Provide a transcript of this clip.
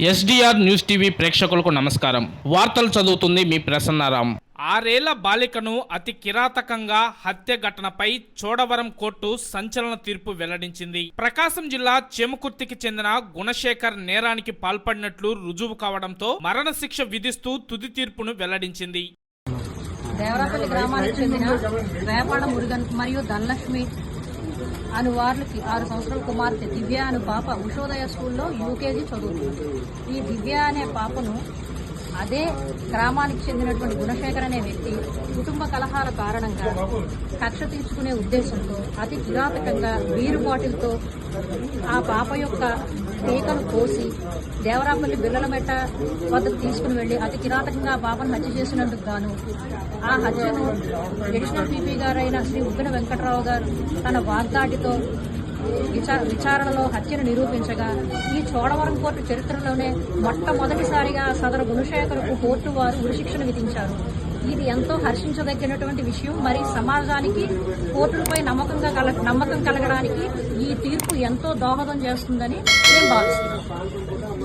SDR news TV ప్రేక్షకులకు నమస్కారం. వార్తలు చదువుతుంది మీ ప్రసన్నారాం. ఆరేళ్ళ బాలికను అతి కిరాతకంగా హత్య ఘటనపై చోడవరం కోర్టు సంచలన తీర్పు వెల్లడించింది. ప్రకాశం జిల్లా చెముకుర్తికి చెందిన గుణశేఖర్ నేరానికి పాల్పడినట్లు రుజువు కావడంతో మరణశిక్ష విధిస్తూ తుది తీర్పును వెల్లడించింది. దేవరాపల్లి గ్రామానికి చెందిన వేపాడ మురుగన్ మరియు ధనలక్ష్మి అను వార్లకి ఆరు సంవత్సరాల కుమార్తె దివ్య అను పాప ఉషోదయ స్కూల్లో యూకేజీ చదువుతుంది. ఈ దివ్య అనే పాపను అదే గ్రామానికి చెందినటువంటి గుణశేఖర్ అనే వ్యక్తి కుటుంబ కలహాల కారణంగా కక్ష తీర్చుకునే ఉద్దేశంతో అతి కిరాతకంగా బీరు బాటిల్తో ఆ పాప యొక్క తీకను కోసి దేవరాపల్లి బిల్లలమెట్ట వద్దకు తీసుకుని వెళ్ళి అతి కిరాతకంగా ఆ పాపను హత్య చేసినందుకు గాను ఆ హత్యను అడిషనల్ పీపీ గారైన శ్రీ ఉప్పిన వెంకటరావు గారు తన వాగ్దాటితో విచారణలో హత్యను నిరూపించగా ఈ చోడవరం కోర్టు చరిత్రలోనే మొట్టమొదటిసారిగా సదరు గుణశేఖర్కు కోర్టు వారు ఉరిశిక్షణ విధించారు. ఇది ఎంతో హర్షించదగినటువంటి విషయం. మరి సమాజానికి కోర్టులపై నమ్మకంగా కల నమ్మకం కలగడానికి ఈ తీర్పు ఎంతో దోహదం చేస్తుందని మేము భావిస్తున్నాం